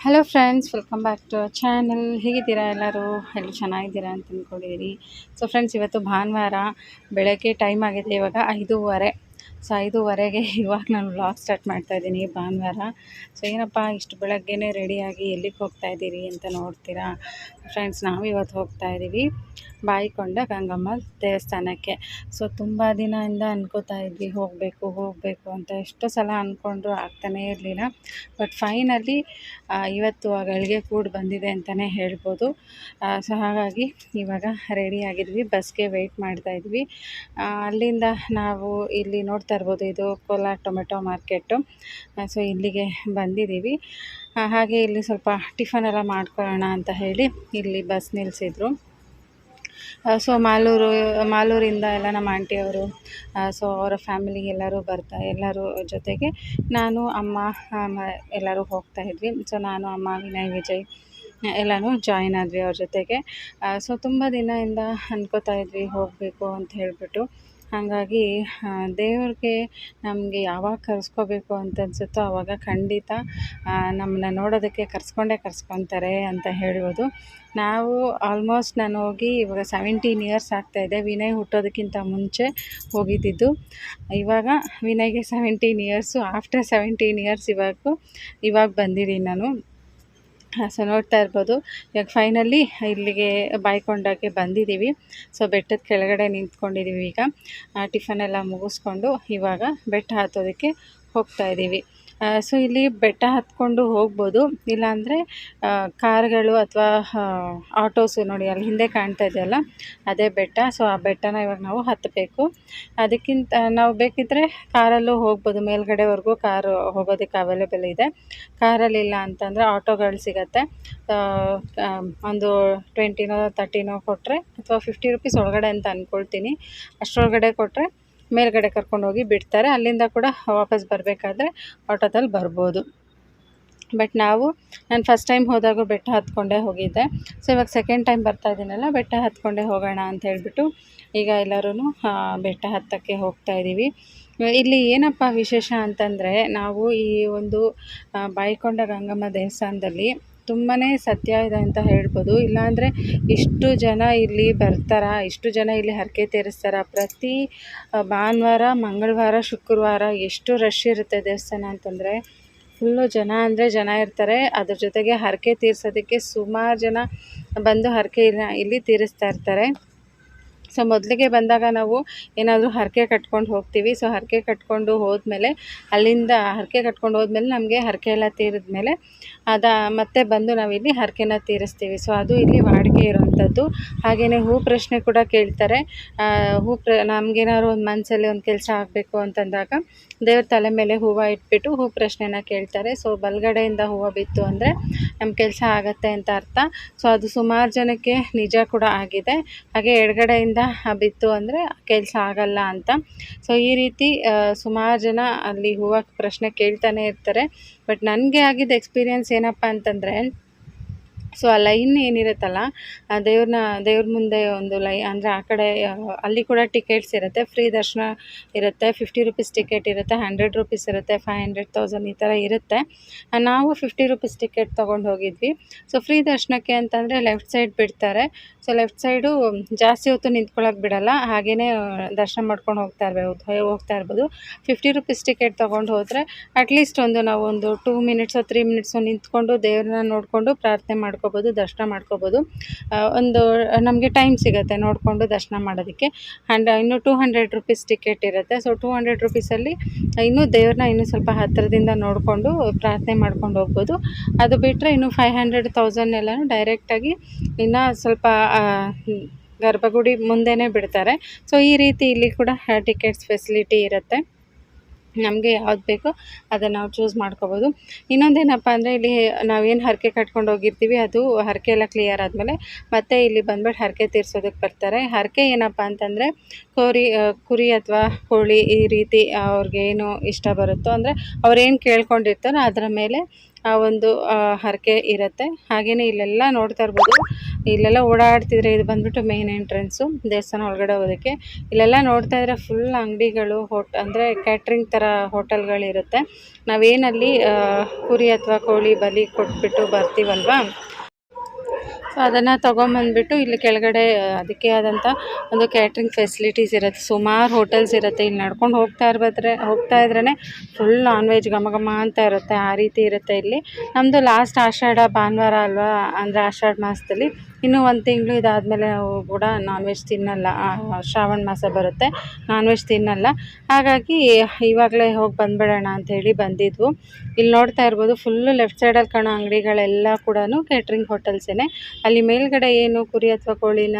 Hello friends welcome back to channel ಹೇಗಿದ್ದೀರಾ ಎಲ್ಲರೂ? ಎಲ್ಲರೂ ಚೆನ್ನಾಗಿದ್ದೀರಾ ಅಂತ ಅಂದ್ಕೊಂಡಿದ್ದೀನಿ ಸೊ ಫ್ರೆಂಡ್ಸ್ ಇವತ್ತು ಭಾನುವಾರ ಬೆಳಗ್ಗೆ ಟೈಮ್ ಆಗಿದೆ, ಇವಾಗ ಐದೂವರೆ. ಸೊ ಐದೂವರೆಗೆ ಇವಾಗ ನಾನು ವ್ಲಾಗ್ ಸ್ಟಾರ್ಟ್ ಮಾಡ್ತಾ ಇದ್ದೀನಿ ಭಾನುವಾರ. ಸೊ ಏನಪ್ಪ, ಇಷ್ಟು ಬೆಳಗ್ಗೆನೇ ರೆಡಿಯಾಗಿ ಎಲ್ಲಿಗೆ ಹೋಗ್ತಾ ಇದ್ದೀರಿ ಅಂತ ನೋಡ್ತೀರಾ? ಫ್ರೆಂಡ್ಸ್ ನಾವು ಇವತ್ತು ಹೋಗ್ತಾ ಇದ್ದೀವಿ ಬಾಯಿಕೊಂಡ ಗಂಗಮ್ಮ ದೇವಸ್ಥಾನಕ್ಕೆ. ಸೊ ತುಂಬ ದಿನದಿಂದ ಅನ್ಕೋತಾ ಇದ್ವಿ, ಹೋಗಬೇಕು ಹೋಗಬೇಕು ಅಂತ. ಎಷ್ಟೋ ಸಲ ಅಂದ್ಕೊಂಡ್ರು ಆಗ್ತಾನೇ ಇರಲಿಲ್ಲ. ಬಟ್ ಫೈನಲಿ ಇವತ್ತು ಆ ಗಳಿಗೆ ಕೂಡ ಬಂದಿದೆ ಅಂತಲೇ ಹೇಳ್ಬೋದು. ಸೊ ಹಾಗಾಗಿ ಇವಾಗ ರೆಡಿ ಆಗಿದ್ವಿ. ಬಸ್ಗೆ ವೆಯ್ಟ್ ಮಾಡ್ತಾ ಇದ್ವಿ. ಅಲ್ಲಿಂದ ನಾವು ಇಲ್ಲಿ ನೋಡ್ತಾ ಇರ್ಬೋದು, ಇದು ಕೋಲಾರ ಟೊಮೆಟೊ ಮಾರ್ಕೆಟು. ಸೊ ಇಲ್ಲಿಗೆ ಬಂದಿದ್ದೀವಿ. ಹಾಗೆ ಇಲ್ಲಿ ಸ್ವಲ್ಪ ಟಿಫನ್ ಎಲ್ಲ ಮಾಡ್ಕೊಳ್ಳೋಣ ಅಂತ ಹೇಳಿ ಇಲ್ಲಿ ಬಸ್ ನಿಲ್ಲಿಸಿದ್ರು ಸೊ ಮಾಲೂರು, ಮಾಲೂರಿಂದ ಎಲ್ಲ ನಮ್ಮ ಆಂಟಿಯವರು ಸೊ ಅವರ ಫ್ಯಾಮಿಲಿ ಎಲ್ಲರೂ ಬರ್ತಾ, ಎಲ್ಲರೂ ಜೊತೆಗೆ ನಾನು, ಅಮ್ಮ ಎಲ್ಲರೂ ಹೋಗ್ತಾ ಇದ್ವಿ. ಸೊ ನಾನು, ಅಮ್ಮ, ವಿನಯ್, ವಿಜಯ್, ಎಲ್ಲನೂ ಜಾಯಿನ್ ಆದ್ವಿ ಅವ್ರ ಜೊತೆಗೆ. ಸೊ ತುಂಬ ದಿನದಿಂದ ಅಂದ್ಕೋತಾ ಇದ್ವಿ, ಹೋಗಬೇಕು ಅಂತ ಹೇಳಿಬಿಟ್ಟು. ಹಾಗಾಗಿ ದೇವ್ರಿಗೆ ನಮಗೆ ಯಾವಾಗ ಕರೆಸ್ಕೋಬೇಕು ಅಂತ ಅನಿಸುತ್ತೋ ಆವಾಗ ಖಂಡಿತ ನಮ್ಮನ್ನ ನೋಡೋದಕ್ಕೆ ಕರೆಸ್ಕೊಂಡೇ ಕರ್ಸ್ಕೊತಾರೆ ಅಂತ ಹೇಳ್ಬೋದು. ನಾವು ಆಲ್ಮೋಸ್ಟ್ ನಾನು ಹೋಗಿ ಇವಾಗ ಸೆವೆಂಟೀನ್ ಇಯರ್ಸ್ ಆಗ್ತಾಯಿದೆ ವಿನಯ್ ಹುಟ್ಟೋದಕ್ಕಿಂತ ಮುಂಚೆ ಹೋಗಿದ್ದಿದ್ದು. ಇವಾಗ ವಿನಯ್ಗೆ seventeen years after seventeen years ಇವಾಗ ಇವಾಗ ಬಂದಿದ್ದೀನಿ ನಾನು. ಸೊ ನೋಡ್ತಾ ಇರ್ಬೋದು. ಇವಾಗ ಫೈನಲಿ ಇಲ್ಲಿಗೆ ಬಾಯ್ಕೊಂಡಕ್ಕೆ ಬಂದಿದ್ದೀವಿ. ಸೊ ಬೆಟ್ಟದ ಕೆಳಗಡೆ ನಿಂತ್ಕೊಂಡಿದ್ದೀವಿ ಈಗ. ಟಿಫನ್ ಎಲ್ಲ ಮುಗಿಸ್ಕೊಂಡು ಇವಾಗ ಬೆಟ್ಟ ಹತ್ತೋದಕ್ಕೆ ಹೋಗ್ತಾ ಇದ್ದೀವಿ. ಸೊ ಇಲ್ಲಿ ಬೆಟ್ಟ ಹತ್ಕೊಂಡು ಹೋಗ್ಬೋದು. ಇಲ್ಲಾಂದರೆ ಕಾರ್ಗಳು ಅಥವಾ ಆಟೋಸು ನೋಡಿ ಅಲ್ಲಿ ಹಿಂದೆ ಕಾಣ್ತಾ ಇದೆಯಲ್ಲ, ಅದೇ ಬೆಟ್ಟ. ಸೊ ಆ ಬೆಟ್ಟನ ಇವಾಗ ನಾವು ಹತ್ತಬೇಕು. ಅದಕ್ಕಿಂತ, ನಾವು ಬೇಕಿದ್ದರೆ ಕಾರಲ್ಲೂ ಹೋಗ್ಬೋದು. ಮೇಲ್ಗಡೆವರೆಗೂ ಕಾರು ಹೋಗೋದಕ್ಕೆ ಅವೈಲೇಬಲ್ ಇದೆ. ಕಾರಲ್ಲಿ ಇಲ್ಲ ಅಂತಂದರೆ ಆಟೋಗಳು ಸಿಗತ್ತೆ. ಒಂದು ಟ್ವೆಂಟಿನೋ ತರ್ಟಿನೋ ಕೊಟ್ಟರೆ ಅಥವಾ ಫಿಫ್ಟಿ ರುಪೀಸ್ ಒಳಗಡೆ ಅಂತ ಅಂದ್ಕೊಳ್ತೀನಿ ಅಷ್ಟರೊಳಗಡೆ ಕೊಟ್ಟರೆ ಮೇಲ್ಗಡೆ ಕರ್ಕೊಂಡೋಗಿ ಬಿಡ್ತಾರೆ. ಅಲ್ಲಿಂದ ಕೂಡ ವಾಪಸ್ ಬರಬೇಕಾದ್ರೆ ಆಟೋದಲ್ಲಿ ಬರ್ಬೋದು. ಬಟ್ ನಾವು, ನಾನು ಫಸ್ಟ್ ಟೈಮ್ ಹೋದಾಗ ಬೆಟ್ಟ ಹತ್ಕೊಂಡೇ ಹೋಗಿದ್ದೆ. ಸೊ ಇವಾಗ ಸೆಕೆಂಡ್ ಟೈಮ್ ಬರ್ತಾ ಇದ್ದೀನಲ್ಲ ಬೆಟ್ಟ ಹತ್ಕೊಂಡೇ ಹೋಗೋಣ ಅಂತ ಹೇಳಿಬಿಟ್ಟು ಈಗ ಎಲ್ಲರೂ ಬೆಟ್ಟ ಹತ್ತಕ್ಕೆ ಹೋಗ್ತಾ ಇದ್ದೀವಿ ಇಲ್ಲಿ ಏನಪ್ಪ ವಿಶೇಷ ಅಂತಂದರೆ, ನಾವು ಈ ಒಂದು ಬಾಯ್ಕೊಂಡ ಗಂಗಮ್ಮ ದೇವಸ್ಥಾನದಲ್ಲಿ ತುಂಬಾ ಸತ್ಯ ಇದೆ ಅಂತ ಹೇಳ್ಬೋದು. ಇಲ್ಲಾಂದರೆ ಇಷ್ಟು ಜನ ಇಲ್ಲಿ ಬರ್ತಾರ, ಇಷ್ಟು ಜನ ಇಲ್ಲಿ ಹರಕೆ ತೀರಿಸ್ತಾರ, ಪ್ರತಿ ಭಾನುವಾರ, ಮಂಗಳವಾರ, ಶುಕ್ರವಾರ ಎಷ್ಟು ರಶ್ ಇರುತ್ತೆ ದೇವಸ್ಥಾನ ಅಂತಂದರೆ ಫುಲ್ಲು ಜನ ಅಂದರೆ ಜನ ಇರ್ತಾರೆ. ಅದ್ರ ಜೊತೆಗೆ ಹರಕೆ ತೀರ್ಸೋದಕ್ಕೆ ಸುಮಾರು ಜನ ಬಂದು ಹರಕೆ ಇಲ್ಲಿ ತೀರಿಸ್ತಾ ಇರ್ತಾರೆ. ಸೊ ಮೊದಲಿಗೆ ಬಂದಾಗ ನಾವು ಏನಾದರೂ ಹರಕೆ ಕಟ್ಕೊಂಡು ಹೋಗ್ತೀವಿ. ಸೊ ಹರಕೆ ಕಟ್ಕೊಂಡು ಹೋದ್ಮೇಲೆ ಅಲ್ಲಿಂದ ಹರಕೆ ಕಟ್ಕೊಂಡು ಹೋದ್ಮೇಲೆ ನಮಗೆ ಹರಕೆ ಎಲ್ಲ ತೀರಿದ್ಮೇಲೆ ಅದ ಮತ್ತೆ ಬಂದು ನಾವಿಲ್ಲಿ ಹರಕೆನ ತೀರಿಸ್ತೀವಿ. ಸೊ ಅದು ಇಲ್ಲಿ ವಾಡಿಕೆ ಇರೋವಂಥದ್ದು ಹಾಗೆಯೇ ಹೂ ಪ್ರಶ್ನೆ ಕೂಡ ಕೇಳ್ತಾರೆ. ಹೂ ಪ್ರ ನಮಗೇನಾದ್ರು ಒಂದು ಮನಸ್ಸಲ್ಲಿ ಒಂದು ಕೆಲಸ ಆಗಬೇಕು ಅಂತಂದಾಗ ದೇವ್ರ ತಲೆ ಮೇಲೆ ಹೂವು ಇಟ್ಬಿಟ್ಟು ಹೂ ಪ್ರಶ್ನೆನ ಕೇಳ್ತಾರೆ. ಸೊ, ಬಲಗಡೆಯಿಂದ ಹೂವು ಬಿತ್ತು ಅಂದರೆ ನಮ್ಮ ಕೆಲಸ ಆಗುತ್ತೆ ಅಂತ ಅರ್ಥ. ಸೊ, ಅದು ಸುಮಾರು ಜನಕ್ಕೆ ನಿಜ ಕೂಡ ಆಗಿದೆ. ಹಾಗೆ ಎಡಗಡೆಯಿಂದ ಬಿತ್ತು ಅಂದರೆ ಕೆಲಸ ಆಗಲ್ಲ ಅಂತ. ಸೊ, ಈ ರೀತಿ ಸುಮಾರು ಜನ ಅಲ್ಲಿ ಹೂವು ಪ್ರಶ್ನೆ ಕೇಳ್ತಾನೆ ಇರ್ತಾರೆ. ಬಟ್ ನನಗೆ ಆಗಿದ್ದ ಎಕ್ಸ್ಪೀರಿಯನ್ಸ್ ಏನಪ್ಪ ಅಂತಂದರೆ ಸೊ ಆ ಲೈನ್ ಏನಿರುತ್ತಲ್ಲ, ಆ ದೇವ್ರನ್ನ ದೇವ್ರ ಮುಂದೆ ಒಂದು ಲೈ, ಅಂದರೆ ಆ ಕಡೆ ಅಲ್ಲಿ ಕೂಡ ಟಿಕೆಟ್ಸ್ ಇರುತ್ತೆ. ಫ್ರೀ ದರ್ಶನ ಇರುತ್ತೆ. ಫಿಫ್ಟಿ ರುಪೀಸ್ ಟಿಕೆಟ್ ಇರುತ್ತೆ. ಹಂಡ್ರೆಡ್ ರುಪೀಸ್ ಇರುತ್ತೆ. ಫೈವ್ ಹಂಡ್ರೆಡ್ ತೌಸಂಡ್ ಈ ಥರ ಇರುತ್ತೆ. ನಾವು ಫಿಫ್ಟಿ ರುಪೀಸ್ ಟಿಕೆಟ್ ತೊಗೊಂಡು ಹೋಗಿದ್ವಿ. ಸೊ ಫ್ರೀ ದರ್ಶನಕ್ಕೆ ಅಂತಂದರೆ ಲೆಫ್ಟ್ ಸೈಡ್ ಬಿಡ್ತಾರೆ. ಸೊ ಲೆಫ್ಟ್ ಸೈಡು ಜಾಸ್ತಿ ಹೊತ್ತು ನಿಂತ್ಕೊಳ್ಳೋಕೆ ಬಿಡಲ್ಲ. ಹಾಗೆಯೇ ದರ್ಶನ ಮಾಡ್ಕೊಂಡು ಹೋಗ್ತಾ ಇರ್ಬೋದು ಹೋಗ್ತಾ ಇರ್ಬೋದು. ಫಿಫ್ಟಿ ರುಪೀಸ್ ಟಿಕೆಟ್ ತೊಗೊಂಡು ಹೋದರೆ ಅಟ್ಲೀಸ್ಟ್ ಒಂದು ನಾವು ಒಂದು ಟೂ ಮಿನಿಟ್ಸು ತ್ರೀ ಮಿನಿಟ್ಸು ನಿಂತ್ಕೊಂಡು ದೇವ್ರನ್ನ ನೋಡಿಕೊಂಡು ಪ್ರಾರ್ಥನೆ ಮಾಡ್ಕೋಬೋದು, ದರ್ಶನ ಮಾಡ್ಕೋಬೋದು. ಒಂದು, ನಮಗೆ ಟೈಮ್ ಸಿಗುತ್ತೆ ನೋಡಿಕೊಂಡು ದರ್ಶನ ಮಾಡೋದಕ್ಕೆ. ಆ್ಯಂಡ್ ಇನ್ನು ಟೂ ಹಂಡ್ರೆಡ್ ರುಪೀಸ್ ಟಿಕೆಟ್ ಇರುತ್ತೆ. ಸೊ ಟೂ ಹಂಡ್ರೆಡ್ ರುಪೀಸಲ್ಲಿ ಇನ್ನೂ ದೇವ್ರನ್ನ ಇನ್ನೂ ಸ್ವಲ್ಪ ಹತ್ತಿರದಿಂದ ನೋಡಿಕೊಂಡು ಪ್ರಾರ್ಥನೆ ಮಾಡ್ಕೊಂಡು ಹೋಗ್ಬೋದು. ಅದು ಬಿಟ್ಟರೆ ಇನ್ನು ಫೈವ್ ಹಂಡ್ರೆಡ್ ತೌಸಂಡ್ ಎಲ್ಲನೂ ಡೈರೆಕ್ಟಾಗಿ ಇನ್ನು ಸ್ವಲ್ಪ ಗರ್ಭಗುಡಿ ಮುಂದೆನೇ ಬಿಡ್ತಾರೆ. ಸೊ ಈ ರೀತಿ ಇಲ್ಲಿ ಕೂಡ ಟಿಕೆಟ್ಸ್ ಫೆಸಿಲಿಟಿ ಇರುತ್ತೆ. ನಮಗೆ ಯಾವ್ದು ಬೇಕೋ ಅದನ್ನು ನಾವು ಚೂಸ್ ಮಾಡ್ಕೋಬೋದು. ಇನ್ನೊಂದೇನಪ್ಪ ಅಂದರೆ ಇಲ್ಲಿ ನಾವೇನು ಹರಕೆ ಕಟ್ಕೊಂಡು ಹೋಗಿರ್ತೀವಿ, ಅದು ಹರಕೆ ಎಲ್ಲ ಕ್ಲಿಯರ್ ಆದಮೇಲೆ ಮತ್ತೆ ಇಲ್ಲಿ ಬಂದ್ಬಿಟ್ಟು ಹರಕೆ ತೀರ್ಸೋದಕ್ಕೆ ಬರ್ತಾರೆ. ಹರಕೆ ಏನಪ್ಪ ಅಂತಂದರೆ ಕೋರಿ ಕುರಿ ಅಥವಾ ಕೋಳಿ ಈ ರೀತಿ ಅವ್ರಿಗೆ ಏನು ಇಷ್ಟ ಬರುತ್ತೋ ಅಂದರೆ ಅವ್ರೇನು ಕೇಳ್ಕೊಂಡಿರ್ತಾರೋ ಅದರ ಮೇಲೆ ಆ ಒಂದು ಹರಕೆ ಇರುತ್ತೆ. ಹಾಗೆಯೇ ಇಲ್ಲೆಲ್ಲ ನೋಡ್ತಾ ಇರ್ಬೋದು. ಇಲ್ಲೆಲ್ಲ ಓಡಾಡ್ತಿದ್ರೆ ಇದು ಬಂದ್ಬಿಟ್ಟು ಮೇನ್ ಎಂಟ್ರೆನ್ಸು ದೇವಸ್ಥಾನ ಒಳಗಡೆ ಹೋಗೋದಕ್ಕೆ. ಇಲ್ಲೆಲ್ಲ ನೋಡ್ತಾ ಇದ್ರೆ ಫುಲ್ ಅಂಗಡಿಗಳು ಹೋಟ್ ಅಂದರೆ ಕ್ಯಾಟ್ರಿಂಗ್ ಥರ ಹೋಟೆಲ್ಗಳಿರುತ್ತೆ ನಾವೇನಲ್ಲಿ ಕುರಿ ಅಥವಾ ಕೋಳಿ ಬಲಿ ಕೊಟ್ಬಿಟ್ಟು ಬರ್ತೀವಲ್ವಾ? ಸೊ ಅದನ್ನು ತೊಗೊಂಬಂದ್ಬಿಟ್ಟು ಇಲ್ಲಿ ಕೆಳಗಡೆ ಅದಕ್ಕೆ ಆದಂಥ ಒಂದು ಕ್ಯಾಟ್ರಿಂಗ್ ಫೆಸಿಲಿಟೀಸ್ ಇರುತ್ತೆ. ಸುಮಾರು ಹೋಟೆಲ್ಸ್ ಇರುತ್ತೆ. ಇಲ್ಲಿ ನಡ್ಕೊಂಡು ಹೋಗ್ತಾ ಇರ್ಬದ್ರೆ ಹೋಗ್ತಾ ಇದ್ರೇ ಫುಲ್ ನಾನ್ ವೆಜ್ ಘಮ ಅಂತ ಇರುತ್ತೆ. ಆ ರೀತಿ ಇರುತ್ತೆ ಇಲ್ಲಿ. ನಮ್ಮದು ಲಾಸ್ಟ್ ಆಷಾಢ ಭಾನುವಾರ ಅಲ್ವಾ, ಅಂದರೆ ಆಷಾಢ ಮಾಸದಲ್ಲಿ. ಇನ್ನೂ ಒಂದು ತಿಂಗಳು ಇದಾದಮೇಲೆ ನಾವು ಕೂಡ ನಾನ್ ವೆಜ್ ತಿನ್ನಲ್ಲ ಶ್ರಾವಣ ಮಾಸ ಬರುತ್ತೆ. ನಾನ್ ವೆಜ್ ತಿನ್ನಲ್ಲ. ಹಾಗಾಗಿ ಇವಾಗಲೇ ಹೋಗಿ ಬಂದ್ಬಿಡೋಣ ಅಂಥೇಳಿ ಬಂದಿದ್ವು. ಇಲ್ಲಿ ನೋಡ್ತಾ ಇರ್ಬೋದು ಫುಲ್ಲು ಲೆಫ್ಟ್ ಸೈಡಲ್ಲಿ ಕಾಣೋ ಅಂಗಡಿಗಳೆಲ್ಲ ಕೂಡ ಕೇಟ್ರಿಂಗ್ ಹೋಟೆಲ್ಸೇ ಅಲ್ಲಿ ಮೇಲ್ಗಡೆ ಏನು ಕುರಿ ಅಥವಾ ಕೋಳಿನ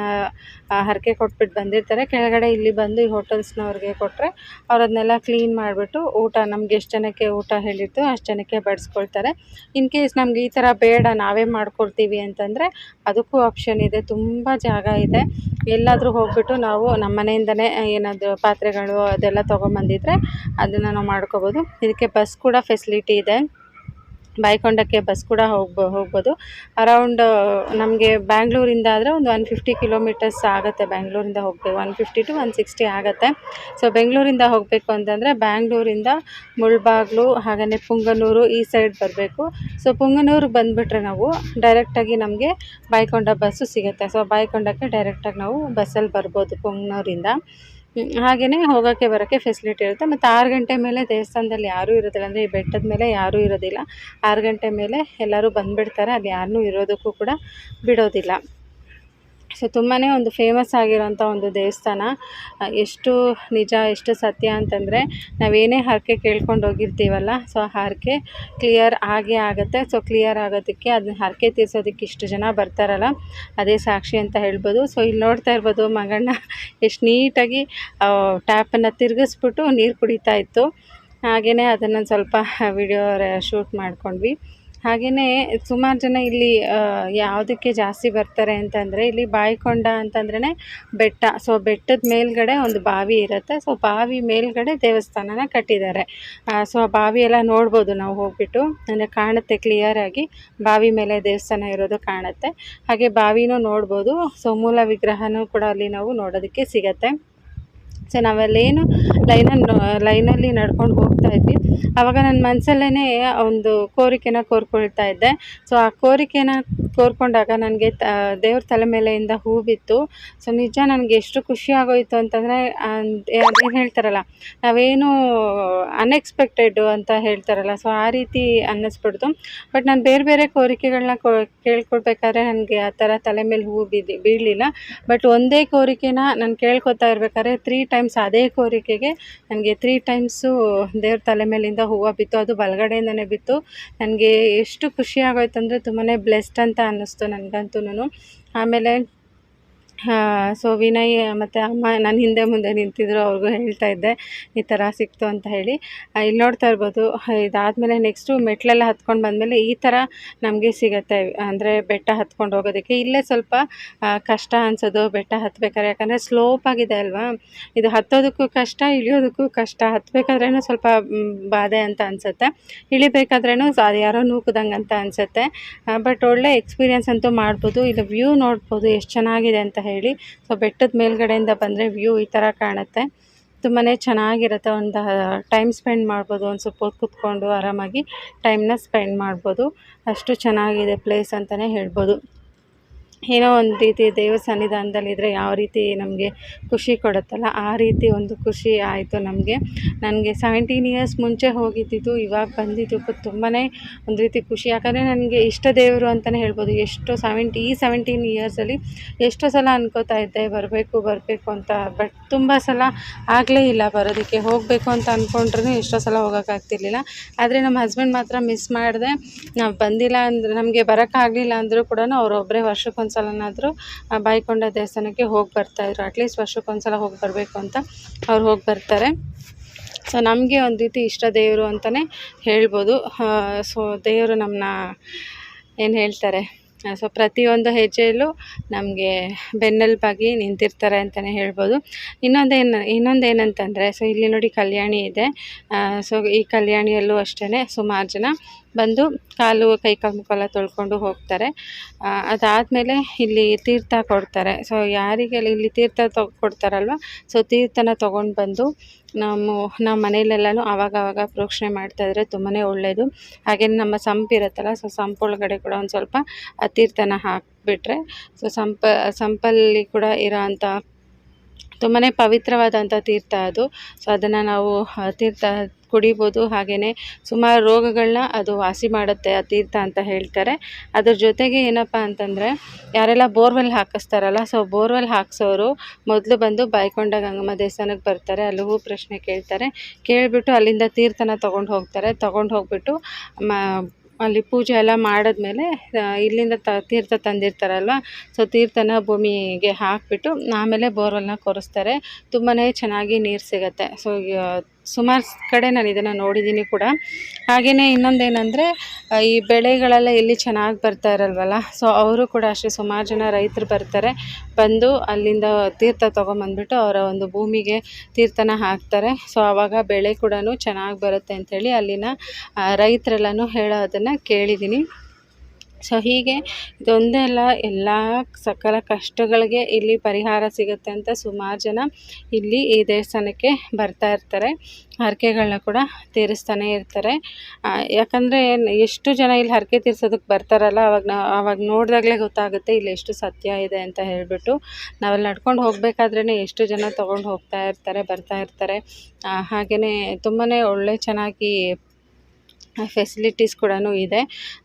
ಹರಕೆ ಕೊಟ್ಬಿಟ್ಟು ಬಂದಿರ್ತಾರೆ. ಕೆಳಗಡೆ ಇಲ್ಲಿ ಬಂದು ಈ ಹೋಟೆಲ್ಸ್ನವ್ರಿಗೆ ಕೊಟ್ಟರೆ ಅವ್ರು ಅದನ್ನೆಲ್ಲ ಕ್ಲೀನ್ ಮಾಡಿಬಿಟ್ಟು ಊಟ, ನಮ್ಗೆ ಎಷ್ಟು ಜನಕ್ಕೆ ಊಟ ಹೇಳಿರ್ತು ಅಷ್ಟು ಜನಕ್ಕೆ ಬಡಿಸ್ಕೊಳ್ತಾರೆ. ಇನ್ ಕೇಸ್ ನಮ್ಗೆ ಈ ಥರ ಬೇಡ, ನಾವೇ ಮಾಡ್ಕೊಡ್ತೀವಿ ಅಂತಂದರೆ, ಅದಕ್ಕೂ ಆಪ್ಷನ್ ಇದೆ, ತುಂಬ ಜಾಗ ಇದೆ. ಎಲ್ಲಾದರೂ ಹೋಗ್ಬಿಟ್ಟು ನಾವು ನಮ್ಮ ಮನೆಯಿಂದನೇ ಏನಾದರೂ ಪಾತ್ರೆಗಳು ಅದೆಲ್ಲ ತೊಗೊಂಬಂದಿದ್ರೆ ಅದನ್ನು ನಾವು ಮಾಡ್ಕೋಬೋದು. ಇದಕ್ಕೆ ಬಸ್ ಕೂಡ ಫೆಸಿಲಿಟಿ ಇದೆ. ಬಾಯ್ಕೊಂಡಕ್ಕೆ ಬಸ್ ಕೂಡ ಹೋಗ್ಬ, ಹೋಗ್ಬೋದು. ಅರೌಂಡ್ ನಮಗೆ ಬ್ಯಾಂಗ್ಳೂರಿಂದ ಆದರೆ ಒಂದು ಒನ್ ಫಿಫ್ಟಿ ಕಿಲೋಮೀಟರ್ಸ್ ಆಗುತ್ತೆ. ಬ್ಯಾಂಗ್ಳೂರಿಂದ ಹೋಗಬೇಕು. One fifty to one sixty ಆಗುತ್ತೆ. ಸೊ ಬೆಂಗಳೂರಿಂದ ಹೋಗಬೇಕು ಅಂತಂದರೆ ಬ್ಯಾಂಗ್ಳೂರಿಂದ ಮುಳ್ಬಾಗ್ಲು ಹಾಗೆಯೇ ಪುಂಗನೂರು ಈ ಸೈಡ್ ಬರಬೇಕು. ಸೊ ಪುಂಗನೂರು ಬಂದುಬಿಟ್ರೆ ನಾವು ಡೈರೆಕ್ಟಾಗಿ ನಮಗೆ ಬಾಯ್ಕೊಂಡ ಬಸ್ಸು ಸಿಗುತ್ತೆ. ಸೊ ಬಾಯ್ಕೊಂಡಕ್ಕೆ ಡೈರೆಕ್ಟಾಗಿ ನಾವು ಬಸ್ಸಲ್ಲಿ ಬರ್ಬೋದು ಪುಂಗನೂರಿಂದ. ಹಾಗೆಯೇ ಹೋಗೋಕ್ಕೆ ಬರೋಕ್ಕೆ ಫೆಸಿಲಿಟಿ ಇರುತ್ತೆ. ಮತ್ತು ಆರು ಗಂಟೆ ಮೇಲೆ ದೇವಸ್ಥಾನದಲ್ಲಿ ಯಾರೂ ಇರೋದಿಲ್ಲ. ಅಂದರೆ ಈ ಬೆಟ್ಟದ ಮೇಲೆ ಯಾರೂ ಇರೋದಿಲ್ಲ. ಆರು ಗಂಟೆ ಮೇಲೆ ಎಲ್ಲರೂ ಬಂದುಬಿಡ್ತಾರೆ. ಅಲ್ಲಿ ಯಾರನ್ನೂ ಇರೋದಕ್ಕೂ ಕೂಡ ಬಿಡೋದಿಲ್ಲ. ಸೊ ತುಂಬಾ ಒಂದು ಫೇಮಸ್ ಆಗಿರೋಂಥ ಒಂದು ದೇವಸ್ಥಾನ. ಎಷ್ಟು ನಿಜ, ಎಷ್ಟು ಸತ್ಯ ಅಂತಂದರೆ ನಾವೇನೇ ಹರಕೆ ಕೇಳ್ಕೊಂಡು ಹೋಗಿರ್ತೀವಲ್ಲ, ಸೊ ಆ ಹರಕೆ ಕ್ಲಿಯರ್ ಆಗೇ ಆಗುತ್ತೆ. ಸೊ ಕ್ಲಿಯರ್ ಆಗೋದಕ್ಕೆ ಅದನ್ನ ಹರಕೆ ತೀರ್ಸೋದಕ್ಕೆ ಇಷ್ಟು ಜನ ಬರ್ತಾರಲ್ಲ, ಅದೇ ಸಾಕ್ಷಿ ಅಂತ ಹೇಳ್ಬೋದು. ಸೊ ಇಲ್ಲಿ ನೋಡ್ತಾ ಇರ್ಬೋದು ಮಗಣ್ಣ ಎಷ್ಟು ನೀಟಾಗಿ ಟ್ಯಾಪನ್ನು ತಿರುಗಿಸ್ಬಿಟ್ಟು ನೀರು ಕುಡಿತಾ ಇತ್ತು. ಹಾಗೆಯೇ ಅದನ್ನು ಸ್ವಲ್ಪ ವಿಡಿಯೋ ಶೂಟ್ ಮಾಡ್ಕೊಂಡ್ವಿ. ಹಾಗೆಯೇ ಸುಮಾರು ಜನ ಇಲ್ಲಿ ಯಾವುದಕ್ಕೆ ಜಾಸ್ತಿ ಬರ್ತಾರೆ ಅಂತಂದರೆ ಇಲ್ಲಿ ಬಾಯಿಕೊಂಡ ಅಂತಂದ್ರೇ ಬೆಟ್ಟ. ಸೊ ಬೆಟ್ಟದ ಮೇಲ್ಗಡೆ ಒಂದು ಬಾವಿ ಇರುತ್ತೆ. ಸೊ ಬಾವಿ ಮೇಲ್ಗಡೆ ದೇವಸ್ಥಾನನ ಕಟ್ಟಿದ್ದಾರೆ. ಸೊ ಆ ಬಾವಿ ಎಲ್ಲ ನೋಡ್ಬೋದು ನಾವು ಹೋಗ್ಬಿಟ್ಟು. ಅಂದರೆ ಕಾಣುತ್ತೆ ಕ್ಲಿಯರಾಗಿ ಬಾವಿ ಮೇಲೆ ದೇವಸ್ಥಾನ ಇರೋದು ಕಾಣುತ್ತೆ. ಹಾಗೆ ಬಾವಿನೂ ನೋಡ್ಬೋದು. ಸೊ ಮೂಲ ವಿಗ್ರಹನೂ ಕೂಡ ಅಲ್ಲಿ ನಾವು ನೋಡೋದಕ್ಕೆ ಸಿಗತ್ತೆ. ಸೊ ನಾವೆಲ್ಲೇನು ಲೈನಲ್ಲಿ ಲೈನಲ್ಲಿ ನಡ್ಕೊಂಡು ಹೋಗ್ತಾ ಇದ್ವಿ. ಆವಾಗ ನನ್ನ ಮನಸ್ಸಲ್ಲೇ ಒಂದು ಕೋರಿಕೆನ ಕೋರ್ಕೊಳ್ತಾ ಇದ್ದೆ. ಸೊ ಆ ಕೋರಿಕೆನ ಕೋರ್ಕೊಂಡಾಗ ನನಗೆ ತ, ದೇವ್ರ ತಲೆ ಮೇಲೆಯಿಂದ ಹೂ ಬಿತ್ತು. ಸೊ ನಿಜ ನನಗೆ ಎಷ್ಟು ಖುಷಿ ಆಗೋಯಿತು ಅಂತಂದರೆ ಅದೇನು ಹೇಳ್ತಾರಲ್ಲ, ನಾವೇನು ಅನ್ಎಕ್ಸ್ಪೆಕ್ಟೆಡ್ ಅಂತ ಹೇಳ್ತಾರಲ್ಲ, ಸೊ ಆ ರೀತಿ ಅನ್ನಿಸ್ಬಿಡ್ತು. ಬಟ್ ನಾನು ಬೇರೆ ಬೇರೆ ಕೋರಿಕೆಗಳನ್ನ ಕೋ, ಕೇಳ್ಕೊಳ್ಬೇಕಾದ್ರೆ ನನಗೆ ಆ ಥರ ತಲೆ ಮೇಲೆ ಹೂ ಬಿದ್ದು, ಬೀಳಲಿಲ್ಲ. ಬಟ್ ಒಂದೇ ಕೋರಿಕೆನ ನಾನು ಕೇಳ್ಕೊತಾ ಇರ್ಬೇಕಾದ್ರೆ ತ್ರೀ ಟೈಮ್ಸ್ ಅದೇ ಕೋರಿಕೆಗೆ ನನಗೆ ತ್ರೀ ಟೈಮ್ಸು ದೇವ್ರ ತಲೆ ಮೇಲಿಂದ ಹೂವು ಬಿತ್ತು, ಅದು ಬಲಗಡೆಯಿಂದನೇ ಬಿತ್ತು. ನನಗೆ ಎಷ್ಟು ಖುಷಿ ಆಗೋಯ್ತು ಅಂದರೆ ತುಂಬಾ ಬ್ಲೆಸ್ಡ್ ಅಂತ ಅನ್ನಿಸ್ತು ನನಗಂತೂ ಆಮೇಲೆ ಸೊ ವಿನಯ್, ಮತ್ತು ಅಮ್ಮ ನನ್ನ ಹಿಂದೆ ಮುಂದೆ ನಿಂತಿದ್ರು, ಅವ್ರಿಗೂ ಹೇಳ್ತಾ ಇದ್ದೆ, ಈ ಥರ ಸಿಕ್ತು ಅಂತ ಹೇಳಿ. ಇಲ್ಲಿ ನೋಡ್ತಾ ಇರ್ಬೋದು, ಇದಾದಮೇಲೆ ನೆಕ್ಸ್ಟು ಮೆಟ್ಲೆಲ್ಲ ಹತ್ಕೊಂಡು ಬಂದಮೇಲೆ ಈ ಥರ ನಮಗೆ ಸಿಗುತ್ತೆ. ಅಂದರೆ ಬೆಟ್ಟ ಹತ್ಕೊಂಡು ಹೋಗೋದಕ್ಕೆ ಇಲ್ಲೇ ಸ್ವಲ್ಪ ಕಷ್ಟ ಅನ್ಸೋದು ಬೆಟ್ಟ ಹತ್ಬೇಕಾದ್ರೆ. ಯಾಕಂದರೆ ಸ್ಲೋಪ್ ಆಗಿದೆ ಅಲ್ವಾ? ಇದು ಹತ್ತೋದಕ್ಕೂ ಕಷ್ಟ, ಇಳಿಯೋದಕ್ಕೂ ಕಷ್ಟ. ಹತ್ಬೇಕಾದ್ರೇನು ಸ್ವಲ್ಪ ಬಾಧೆ ಅಂತ ಅನಿಸುತ್ತೆ. ಇಳಿಬೇಕಾದ್ರೂ ಅದು ಯಾರೋ ನೂಕದಂಗೆ ಅಂತ ಅನಿಸುತ್ತೆ. ಬಟ್ ಒಳ್ಳೆ ಎಕ್ಸ್ಪೀರಿಯನ್ಸ್ ಅಂತೂ ಮಾಡ್ಬೋದು. ಇದು ವ್ಯೂ ನೋಡ್ಬೋದು, ಎಷ್ಟು ಚೆನ್ನಾಗಿದೆ ಅಂತ ಹೇಳಿ. ಸೊ ಬೆಟ್ಟದ ಮೇಲ್ಗಡೆಯಿಂದ ಬಂದರೆ ವ್ಯೂ ಈ ಥರ ಕಾಣುತ್ತೆ. ತುಂಬಾ ಚೆನ್ನಾಗಿರುತ್ತೆ. ಒಂದು ಟೈಮ್ ಸ್ಪೆಂಡ್ ಮಾಡ್ಬೋದು. ಒಂದು ಸ್ವಲ್ಪ ಹೊತ್ತು ಕೂತ್ಕೊಂಡು ಆರಾಮಾಗಿ ಟೈಮ್ನ ಸ್ಪೆಂಡ್ ಮಾಡ್ಬೋದು. ಅಷ್ಟು ಚೆನ್ನಾಗಿದೆ ಪ್ಲೇಸ್ ಅಂತಲೇ ಹೇಳ್ಬೋದು. ಏನೋ ಒಂದು ರೀತಿ ದೇವ ಸನ್ನಿಧಾನದಲ್ಲಿದ್ದರೆ ಯಾವ ರೀತಿ ನಮಗೆ ಖುಷಿ ಕೊಡುತ್ತಲ್ಲ, ಆ ರೀತಿ ಒಂದು ಖುಷಿ ಆಯಿತು ನಮಗೆ. ನನಗೆ ಸೆವೆಂಟೀನ್ ಇಯರ್ಸ್ ಮುಂಚೆ ಹೋಗಿದ್ದಿದ್ದು, ಇವಾಗ ಬಂದಿದ್ದಕ್ಕೂ ತುಂಬಾ ಒಂದು ರೀತಿ ಖುಷಿ. ಯಾಕಂದರೆ ನನಗೆ ಇಷ್ಟ ದೇವರು ಅಂತಲೇ ಹೇಳ್ಬೋದು. ಎಷ್ಟು ಸೆವೆಂಟಿ ಈ ಸೆವೆಂಟೀನ್ ಇಯರ್ಸಲ್ಲಿ ಎಷ್ಟೋ ಸಲ ಅನ್ಕೋತಾ ಇದ್ದೆ, ಬರಬೇಕು ಬರಬೇಕು ಅಂತ. ಬಟ್ ತುಂಬ ಸಲ ಆಗಲೇ ಇಲ್ಲ ಬರೋದಕ್ಕೆ. ಹೋಗಬೇಕು ಅಂತ ಅಂದ್ಕೊಂಡ್ರೂ ಎಷ್ಟೋ ಸಲ ಹೋಗೋಕ್ಕಾಗ್ತಿರ್ಲಿಲ್ಲ ಆದರೆ ನಮ್ಮ ಹಸ್ಬೆಂಡ್ ಮಾತ್ರ ಮಿಸ್ ಮಾಡಿದೆ. ನಾವು ಬಂದಿಲ್ಲ ಅಂದರೆ, ನಮಗೆ ಬರೋಕ್ಕಾಗಲಿಲ್ಲ ಅಂದರೂ ಕೂಡ ಅವರೊಬ್ಬರೇ ವರ್ಷಕ್ಕೊಂದು ಸಲನಾದರೂ ಬಾಯ್ಕೊಂಡ ದೇವಸ್ಥಾನಕ್ಕೆ ಹೋಗಿ ಬರ್ತಾಯಿದ್ರು ಅಟ್ಲೀಸ್ಟ್ ವರ್ಷಕ್ಕೊಂದು ಸಲ ಹೋಗಿ ಬರಬೇಕು ಅಂತ ಅವ್ರು ಹೋಗಿ ಬರ್ತಾರೆ. ಸೊ ನಮಗೆ ಒಂದು ರೀತಿ ಇಷ್ಟ ದೇವರು ಅಂತಲೇ ಹೇಳ್ಬೋದು. ಸೊ ದೇವರು ನಮ್ಮನ್ನ ಏನು ಹೇಳ್ತಾರೆ? ಸೊ ಪ್ರತಿಯೊಂದು ಹೆಜ್ಜೆಯಲ್ಲೂ ನಮಗೆ ಬೆನ್ನೆಲುಬಾಗಿ ನಿಂತಿರ್ತಾರೆ ಅಂತಲೇ ಹೇಳ್ಬೋದು. ಇನ್ನೊಂದೇನು, ಇನ್ನೊಂದೇನಂತಂದರೆ ಸೊ ಇಲ್ಲಿ ನೋಡಿ ಕಲ್ಯಾಣಿ ಇದೆ. ಸೊ ಈ ಕಲ್ಯಾಣಿಯಲ್ಲೂ ಅಷ್ಟೇ ಸುಮಾರು ಜನ ಬಂದು ಕಾಲು ಕೈ ಕಾಲು ಮುಖೆಲ್ಲ ತೊಳ್ಕೊಂಡು ಹೋಗ್ತಾರೆ. ಅದಾದಮೇಲೆ ಇಲ್ಲಿ ತೀರ್ಥ ಕೊಡ್ತಾರೆ. ಸೊ ಯಾರಿಗೆ ಇಲ್ಲಿ ತೀರ್ಥ ತೊ, ಕೊಡ್ತಾರಲ್ವ? ಸೊ ತೀರ್ಥನ ತೊಗೊಂಡು ಬಂದು ನಮ್ಮ ನಮ್ಮ ಮನೆಯಲ್ಲೆಲ್ಲನೂ ಆವಾಗವಾಗ ಪ್ರೋಕ್ಷಣೆ ಪ್ರೋಕ್ಷಣೆ ಮಾಡ್ತಾಯಿದ್ರೆ ತುಂಬಾ ಒಳ್ಳೆಯದು ಹಾಗೆ ನಮ್ಮ ಸಂಪ್ ಇರುತ್ತಲ್ಲ ಸೊ ಸಂಪ್ ಒಳಗಡೆ ಕೂಡ ಒಂದು ಸ್ವಲ್ಪ ಆ ತೀರ್ಥನ ಹಾಕಿಬಿಟ್ರೆ ಸೊ ಸಂಪ, ಸಂಪಲ್ಲಿ ಕೂಡ ಇರೋ ತುಂಬಾ ಪವಿತ್ರವಾದಂಥ ತೀರ್ಥ ಅದು. ಸೊ ಅದನ್ನು ನಾವು ತೀರ್ಥ ಕುಡಿಬೋದು. ಹಾಗೆಯೇ ಸುಮಾರು ರೋಗಗಳನ್ನ ಅದು ವಾಸಿ ಮಾಡುತ್ತೆ ಆ ತೀರ್ಥ ಅಂತ ಹೇಳ್ತಾರೆ. ಅದ್ರ ಜೊತೆಗೆ ಏನಪ್ಪ ಅಂತಂದರೆ, ಯಾರೆಲ್ಲ ಬೋರ್ವೆಲ್ ಹಾಕಿಸ್ತಾರಲ್ಲ ಸೊ ಬೋರ್ವೆಲ್ ಹಾಕ್ಸೋರು ಮೊದಲು ಬಂದು ಬಾಯ್ಕೊಂಡ ಗಂಗಮ್ಮ ದೇವಸ್ಥಾನಕ್ಕೆ ಬರ್ತಾರೆ. ಅಲ್ಲಿ ಹೂ ಪ್ರಶ್ನೆ ಕೇಳ್ತಾರೆ. ಕೇಳಿಬಿಟ್ಟು ಅಲ್ಲಿಂದ ತೀರ್ಥನ ತೊಗೊಂಡು ಹೋಗ್ತಾರೆ. ತೊಗೊಂಡು ಹೋಗ್ಬಿಟ್ಟು, ಮ ಅಲ್ಲಿ ಪೂಜೆ ಎಲ್ಲ ಮಾಡಿದ್ಮೇಲೆ ಇಲ್ಲಿಂದ ತ, ತೀರ್ಥ ತಂದಿರ್ತಾರಲ್ವ, ಸೊ ತೀರ್ಥನ ಭೂಮಿಗೆ ಹಾಕಿಬಿಟ್ಟು ಆಮೇಲೆ ಬೋರ್ವೆಲ್ನ ಕೊರೆಸ್ತಾರೆ. ತುಂಬಾ ಚೆನ್ನಾಗಿ ನೀರು ಸಿಗುತ್ತೆ. ಸೊ ಸುಮಾರು ಕಡೆ ನಾನು ಇದನ್ನು ನೋಡಿದ್ದೀನಿ ಕೂಡ. ಹಾಗೆಯೇ ಇನ್ನೊಂದೇನೆಂದರೆ ಈ ಬೆಳೆಗಳೆಲ್ಲ ಎಲ್ಲಿ ಚೆನ್ನಾಗಿ ಬರ್ತಾ ಇರಲ್ವಲ್ಲ? ಸೊ ಅವರು ಕೂಡ ಅಷ್ಟೇ ಸುಮಾರು ಜನ ರೈತರು ಬರ್ತಾರೆ. ಬಂದು ಅಲ್ಲಿಂದ ತೀರ್ಥ ತೊಗೊಂಬಂದ್ಬಿಟ್ಟು ಅವರ ಒಂದು ಭೂಮಿಗೆ ತೀರ್ಥನ ಹಾಕ್ತಾರೆ. ಸೊ ಆವಾಗ ಬೆಳೆ ಕೂಡ ಚೆನ್ನಾಗಿ ಬರುತ್ತೆ ಅಂಥೇಳಿ ಅಲ್ಲಿನ ರೈತರೆಲ್ಲನೂ ಹೇಳೋದನ್ನು ಕೇಳಿದ್ದೀನಿ ಸೊ ಹೀಗೆ ಇದೊಂದೇ ಅಲ್ಲ, ಎಲ್ಲ ಸಕಲ ಕಷ್ಟಗಳಿಗೆ ಇಲ್ಲಿ ಪರಿಹಾರ ಸಿಗುತ್ತೆ ಅಂತ ಸುಮಾರು ಜನ ಇಲ್ಲಿ ಈ ದೇವಸ್ಥಾನಕ್ಕೆ ಬರ್ತಾ ಇರ್ತಾರೆ. ಹರಕೆಗಳನ್ನ ಕೂಡ ತೀರಿಸ್ತಾನೆ ಇರ್ತಾರೆ. ಯಾಕಂದರೆ ಎಷ್ಟು ಜನ ಇಲ್ಲಿ ಹರಕೆ ತೀರಿಸೋದಕ್ಕೆ ಬರ್ತಾರಲ್ಲ, ಅವಾಗ ಅವಾಗ ನೋಡಿದಾಗಲೇ ಗೊತ್ತಾಗುತ್ತೆ ಇಲ್ಲಿ ಎಷ್ಟು ಸತ್ಯ ಇದೆ ಅಂತ ಹೇಳಿಬಿಟ್ಟು. ನಾವಲ್ಲಿ ನಡ್ಕೊಂಡು ಹೋಗಬೇಕಾದ್ರೇ ಎಷ್ಟು ಜನ ತೊಗೊಂಡು ಹೋಗ್ತಾ ಇರ್ತಾರೆ, ಬರ್ತಾ ಇರ್ತಾರೆ. ಹಾಗೆಯೇ ತುಂಬಾ ಒಳ್ಳೆ ಚೆನ್ನಾಗಿ ಫೆಸಿಲಿಟೀಸ್ ಕೂಡ ಇದೆ.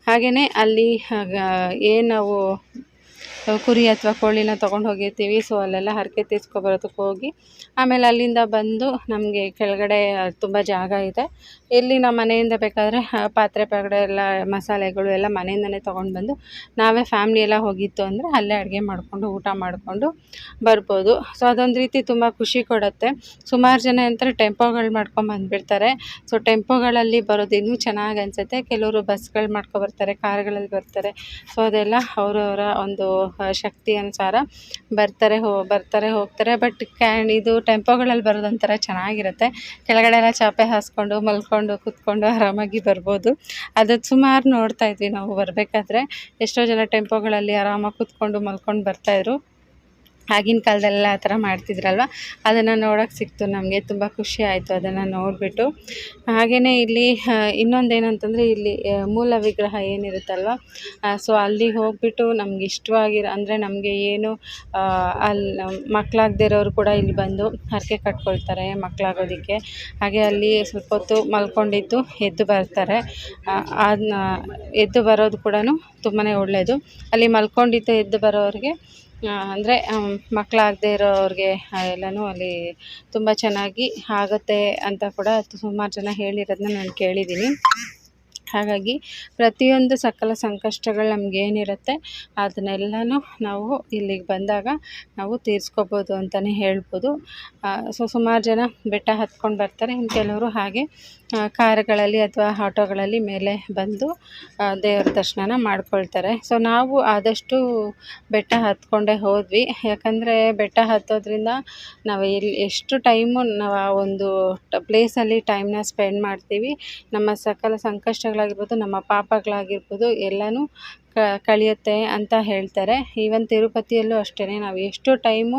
ಹಾಗೆಯೇ ಅಲ್ಲಿ ಏನು ನಾವು ಕುರಿ ಅಥವಾ ಕೋಳಿನ ತೊಗೊಂಡು ಹೋಗಿರ್ತೀವಿ. ಸೊ ಅಲ್ಲೆಲ್ಲ ಹರಕೆ ತೀರ್ಸ್ಕೊಬರೋದಕ್ಕೆ ಹೋಗಿ, ಆಮೇಲೆ ಅಲ್ಲಿಂದ ಬಂದು ನಮಗೆ ಕೆಳಗಡೆ ತುಂಬ ಜಾಗ ಇದೆ. ಇಲ್ಲಿ ನಮ್ಮ ಮನೆಯಿಂದ ಬೇಕಾದರೆ ಪಾತ್ರೆ ಪಗಡೆ ಎಲ್ಲ, ಮಸಾಲೆಗಳು ಎಲ್ಲ ಮನೆಯಿಂದನೇ ತೊಗೊಂಡು ಬಂದು ನಾವೇ ಫ್ಯಾಮ್ಲಿ ಎಲ್ಲ ಹೋಗಿತ್ತು ಅಂದರೆ ಅಲ್ಲೇ ಅಡುಗೆ ಮಾಡಿಕೊಂಡು, ಊಟ ಮಾಡಿಕೊಂಡು ಬರ್ಬೋದು. ಸೊ ಅದೊಂದು ರೀತಿ ತುಂಬ ಖುಷಿ ಕೊಡುತ್ತೆ. ಸುಮಾರು ಜನ ಅಂತಾರೆ ಟೆಂಪೋಗಳು ಮಾಡ್ಕೊಂಡು ಬಂದುಬಿಡ್ತಾರೆ. ಸೊ ಟೆಂಪೋಗಳಲ್ಲಿ ಬರೋದು ಇನ್ನೂ ಚೆನ್ನಾಗಿ ಅನಿಸುತ್ತೆ. ಕೆಲವರು ಬಸ್ಗಳು ಮಾಡ್ಕೊಬರ್ತಾರೆ ಕಾರ್ಗಳಲ್ಲಿ ಬರ್ತಾರೆ. ಸೊ ಅದೆಲ್ಲ ಅವರವರ ಒಂದು ಶಕ್ತಿ ಅನುಸಾರ ಬರ್ತಾರೆ ಹೋ, ಬರ್ತಾರೆ, ಹೋಗ್ತಾರೆ. ಬಟ್ ಕ್ಯಾನ್ ಇದು ಟೆಂಪೋಗಳಲ್ಲಿ ಬರೋದೊಂಥರ ಚೆನ್ನಾಗಿರುತ್ತೆ. ಕೆಳಗಡೆ ಎಲ್ಲ ಚಾಪೆ ಹಾಸ್ಕೊಂಡು, ಮಲ್ಕೊಂಡು, ಕೂತ್ಕೊಂಡು ಆರಾಮಾಗಿ ಬರ್ಬೋದು. ಅದು ಸುಮಾರು ನೋಡ್ತಾ ಇದ್ವಿ ನಾವು ಬರಬೇಕಾದ್ರೆ. ಎಷ್ಟೋ ಜನ ಟೆಂಪೋಗಳಲ್ಲಿ ಆರಾಮಾಗಿ ಕೂತ್ಕೊಂಡು, ಮಲ್ಕೊಂಡು ಬರ್ತಾಯಿದ್ರು ಆಗಿನ ಕಾಲದಲ್ಲೆಲ್ಲ ಆ ಥರ ಮಾಡ್ತಿದ್ರಲ್ವ? ಅದನ್ನು ನೋಡೋಕೆ ಸಿಕ್ತು ನಮಗೆ, ತುಂಬ ಖುಷಿ ಆಯಿತು ಅದನ್ನು ನೋಡಿಬಿಟ್ಟು. ಹಾಗೆಯೇ ಇಲ್ಲಿ ಇನ್ನೊಂದು ಏನಂತಂದರೆ ಇಲ್ಲಿ ಮೂಲ ವಿಗ್ರಹ ಏನಿರುತ್ತಲ್ವ? ಸೊ ಅಲ್ಲಿ ಹೋಗಿಬಿಟ್ಟು ನಮ್ಗೆ ಇಷ್ಟವಾಗಿರೋ, ಅಂದರೆ ನಮಗೆ ಏನು ಅಲ್ಲಿ ಮಕ್ಕಳಾಗದೇ ಇರೋರು ಕೂಡ ಇಲ್ಲಿ ಬಂದು ಹರಕೆ ಕಟ್ಕೊಳ್ತಾರೆ ಮಕ್ಕಳಾಗೋದಕ್ಕೆ ಹಾಗೆ ಅಲ್ಲಿ ಸ್ವಲ್ಪ ಹೊತ್ತು ಮಲ್ಕೊಂಡಿದ್ದು ಎದ್ದು ಬರ್ತಾರೆ. ಅದನ್ನ ಎದ್ದು ಬರೋದು ಕೂಡ ತುಂಬಾ ಒಳ್ಳೆಯದು ಅಲ್ಲಿ ಮಲ್ಕೊಂಡಿದ್ದು ಎದ್ದು ಬರೋರಿಗೆ ಅಂದರೆ ಮಕ್ಕಳಾಗದೇ ಇರೋರಿಗೆ ಎಲ್ಲನೂ ಅಲ್ಲಿ ತುಂಬ ಚೆನ್ನಾಗಿ ಆಗುತ್ತೆ ಅಂತ ಕೂಡ ಸುಮಾರು ಜನ ಹೇಳಿರೋದನ್ನ ನಾನು ಕೇಳಿದ್ದೀನಿ ಹಾಗಾಗಿ ಪ್ರತಿಯೊಂದು ಸಕಲ ಸಂಕಷ್ಟಗಳು ನಮಗೇನಿರುತ್ತೆ ಅದನ್ನೆಲ್ಲನೂ ನಾವು ಇಲ್ಲಿಗೆ ಬಂದಾಗ ನಾವು ತೀರಿಸ್ಕೋಬೋದು ಅಂತಲೇ ಹೇಳ್ಬೋದು. ಸೊ ಸುಮಾರು ಜನ ಬೆಟ್ಟ ಹತ್ಕೊಂಡು ಬರ್ತಾರೆ. ಇನ್ನು ಕೆಲವರು ಹಾಗೆ ಕಾರ್ಗಳಲ್ಲಿ ಅಥವಾ ಆಟೋಗಳಲ್ಲಿ ಮೇಲೆ ಬಂದು ದೇವರ ದರ್ಶನನ ಮಾಡ್ಕೊಳ್ತಾರೆ. ಸೊ ನಾವು ಆದಷ್ಟು ಬೆಟ್ಟ ಹತ್ಕೊಂಡೇ ಹೋದ್ವಿ. ಯಾಕಂದರೆ ಬೆಟ್ಟ ಹತ್ತೋದ್ರಿಂದ ನಾವು ಎಲ್ಲಿ ಎಷ್ಟು ಟೈಮು ನಾವು ಆ ಒಂದು ಪ್ಲೇಸಲ್ಲಿ ಟೈಮ್ನ ಸ್ಪೆಂಡ್ ಮಾಡ್ತೀವಿ. ನಮ್ಮ ಸಕಲ ಸಂಕಷ್ಟಗಳಾಗಿರ್ಬೋದು ನಮ್ಮ ಪಾಪಗಳಾಗಿರ್ಬೋದು ಎಲ್ಲನೂ ಕಳೆಯುತ್ತೆ ಅಂತ ಹೇಳ್ತಾರೆ. ಈವನ್ ತಿರುಪತಿಯಲ್ಲೂ ಅಷ್ಟೇ ನಾವು ಎಷ್ಟು ಟೈಮು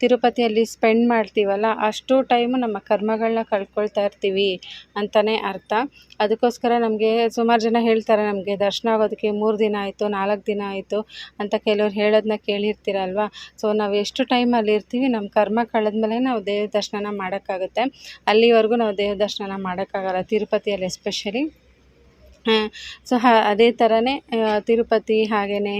ತಿರುಪತಿಯಲ್ಲಿ ಸ್ಪೆಂಡ್ ಮಾಡ್ತೀವಲ್ಲ, ಅಷ್ಟು ಟೈಮು ನಮ್ಮ ಕರ್ಮಗಳನ್ನ ಕಳ್ಕೊಳ್ತಾ ಇರ್ತೀವಿ ಅಂತಲೇ ಅರ್ಥ. ಅದಕ್ಕೋಸ್ಕರ ನಮಗೆ ಸುಮಾರು ಜನ ಹೇಳ್ತಾರೆ ನಮಗೆ, ದರ್ಶನ ಆಗೋದಕ್ಕೆ ಮೂರು ದಿನ ಆಯಿತು, ನಾಲ್ಕು ದಿನ ಆಯಿತು ಅಂತ ಕೆಲವ್ರು ಹೇಳೋದನ್ನ ಕೇಳಿರ್ತೀರಲ್ವ? ಸೊ, ನಾವು ಎಷ್ಟು ಟೈಮಲ್ಲಿ ಇರ್ತೀವಿ, ನಮ್ಮ ಕರ್ಮ ಕಳೆದ್ಮೇಲೆ ನಾವು ದೇವ್ರ ದರ್ಶನ ಮಾಡೋಕ್ಕಾಗುತ್ತೆ. ಅಲ್ಲಿವರೆಗೂ ನಾವು ದೇವ್ರ ದರ್ಶನ ಮಾಡೋಕ್ಕಾಗಲ್ಲ, ತಿರುಪತಿಯಲ್ಲಿ ಎಸ್ಪೆಷಲಿ. ಸೊ ಹ, ಅದೇ ಥರನೇ ತಿರುಪತಿ ಹಾಗೆಯೇ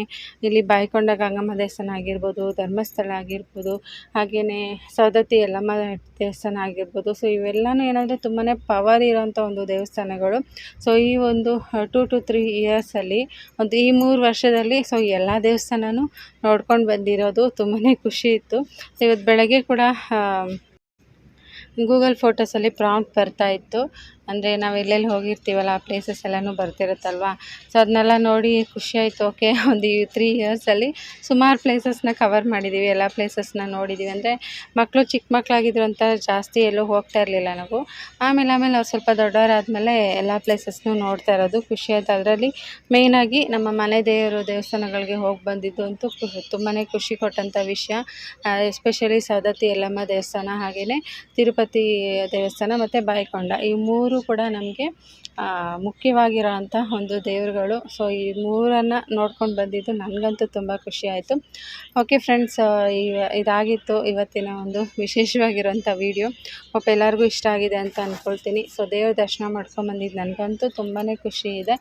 ಇಲ್ಲಿ ಬಾಯ್ಕೊಂಡ ಗಂಗಮ್ಮ ದೇವಸ್ಥಾನ ಆಗಿರ್ಬೋದು, ಧರ್ಮಸ್ಥಳ ಆಗಿರ್ಬೋದು ಹಾಗೆಯೇ ಸವದತ್ತಿ ಯಲ್ಲಮ್ಮ ದೇವಸ್ಥಾನ ಆಗಿರ್ಬೋದು. ಸೊ ಇವೆಲ್ಲನೂ ಏನಂದರೆ ತುಂಬಾ ಪವರ್ ಇರೋಂಥ ಒಂದು ದೇವಸ್ಥಾನಗಳು. ಸೊ ಈ ಒಂದು ಟೂ ಟು ತ್ರೀ ಇಯರ್ಸಲ್ಲಿ ಒಂದು ಈ ಮೂರು ವರ್ಷದಲ್ಲಿ ಸೊ ಎಲ್ಲ ದೇವಸ್ಥಾನನೂ ನೋಡ್ಕೊಂಡು ಬಂದಿರೋದು ತುಂಬಾ ಖುಷಿ ಇತ್ತು. ಇವತ್ತು ಬೆಳಗ್ಗೆ ಕೂಡ ಗೂಗಲ್ ಫೋಟೋಸಲ್ಲಿ ಪ್ರಾಂಪ್ಟ್ ಬರ್ತಾ ಇತ್ತು. ಅಂದರೆ ನಾವು ಎಲ್ಲೆಲ್ಲಿ ಹೋಗಿರ್ತೀವಲ್ಲ, ಆ ಪ್ಲೇಸಸ್ ಎಲ್ಲನೂ ಬರ್ತಿರುತ್ತಲ್ವ? ಸೊ ಅದನ್ನೆಲ್ಲ ನೋಡಿ ಖುಷಿ ಆಯಿತು. ಓಕೆ ಒಂದು ತ್ರೀ ಇಯರ್ಸಲ್ಲಿ ಸುಮಾರು ಪ್ಲೇಸಸ್ನ ಕವರ್ ಮಾಡಿದ್ದೀವಿ ಎಲ್ಲ ಪ್ಲೇಸಸ್ನ ನೋಡಿದ್ದೀವಿ ಅಂದರೆ ಮಕ್ಕಳು ಚಿಕ್ಕ ಮಕ್ಕಳಾಗಿದ್ರು ಅಂತ ಜಾಸ್ತಿ ಎಲ್ಲೂ ಹೋಗ್ತಾ ಇರಲಿಲ್ಲ ನಾವು. ಆಮೇಲೆ ಆಮೇಲೆ ಅವ್ರು ಸ್ವಲ್ಪ ದೊಡ್ಡವರಾದಮೇಲೆ ಎಲ್ಲ ಪ್ಲೇಸಸ್ನು ನೋಡ್ತಾ ಇರೋದು. ಖುಷಿ ಆಯಿತು. ಅದರಲ್ಲಿ ಮೇಯ್ನಾಗಿ ನಮ್ಮ ಮನೆ ದೇವರು ದೇವಸ್ಥಾನಗಳಿಗೆ ಹೋಗಿ ಬಂದಿದ್ದು ಅಂತೂ ತುಂಬಾ ಖುಷಿ ಕೊಟ್ಟಂಥ ವಿಷಯ. ಎಸ್ಪೆಷಲಿ ಸವದತ್ತಿ ಯಲ್ಲಮ್ಮ ದೇವಸ್ಥಾನ ಹಾಗೆಯೇ ತಿರುಪತಿ ದೇವಸ್ಥಾನ ಮತ್ತು ಬಾಯ್ಕೊಂಡ. ಈ ಮೂರು ಕೂಡ ನಮಗೆ ಮುಖ್ಯವಾಗಿರೋ ಅಂಥ ಒಂದು ದೇವರುಗಳು. ಸೊ ಈ ಮೂರನ್ನು ನೋಡ್ಕೊಂಡು ಬಂದಿದ್ದು ನನಗಂತೂ ತುಂಬ ಖುಷಿ ಆಯಿತು. ಓಕೆ ಫ್ರೆಂಡ್ಸ್ ಇದಾಗಿತ್ತು ಇವತ್ತಿನ ಒಂದು ವಿಶೇಷವಾಗಿರುವಂಥ ವೀಡಿಯೋ ಪಾಪ ಎಲ್ಲರಿಗೂ ಇಷ್ಟ ಆಗಿದೆ ಅಂತ ಅಂದ್ಕೊಳ್ತೀನಿ ಸೊ ದೇವ್ರ ದರ್ಶನ ಮಾಡ್ಕೊಂಬಂದಿದ್ದು ನನಗಂತೂ ತುಂಬಾ ಖುಷಿ ಇದೆ.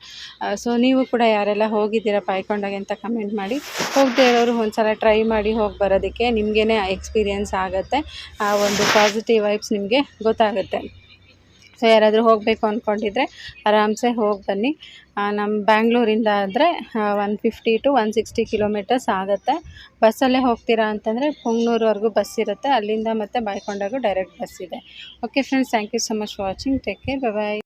ಸೊ ನೀವು ಕೂಡ ಯಾರೆಲ್ಲ ಹೋಗಿದ್ದೀರಾ ಪಾಯ್ಕೊಂಡಾಗೆ ಅಂತ ಕಮೆಂಟ್ ಮಾಡಿ. ಹೋಗದೇ ಇರೋರು ಒಂದ್ಸಲ ಟ್ರೈ ಮಾಡಿ ಹೋಗಿ ಬರೋದಕ್ಕೆ ನಿಮಗೇ ಎಕ್ಸ್ಪೀರಿಯೆನ್ಸ್ ಆಗುತ್ತೆ. ಆ, ಒಂದು ಪಾಸಿಟಿವ್ ವೈಬ್ಸ್ ನಿಮಗೆ ಗೊತ್ತಾಗುತ್ತೆ. ಸೊ ಯಾರಾದರೂ ಹೋಗಬೇಕು ಅಂದ್ಕೊಂಡಿದ್ರೆ ಆರಾಮ್ಸೆ ಹೋಗಿ ಬನ್ನಿ. ನಮ್ಮ ಬ್ಯಾಂಗ್ಳೂರಿಂದ ಆದರೆ one fifty to one sixty kilometres ಆಗುತ್ತೆ. ಬಸ್ಸಲ್ಲೇ ಹೋಗ್ತೀರಾ ಅಂತಂದರೆ ಪುಂಗ್ನೂರ್ವರೆಗೂ ಬಸ್ ಇರುತ್ತೆ. ಅಲ್ಲಿಂದ ಮತ್ತೆ ಬಾಯ್ಕೊಂಡಾಗೂ ಡೈರೆಕ್ಟ್ ಬಸ್ ಇದೆ. Okay friends thank you so much watching take care bye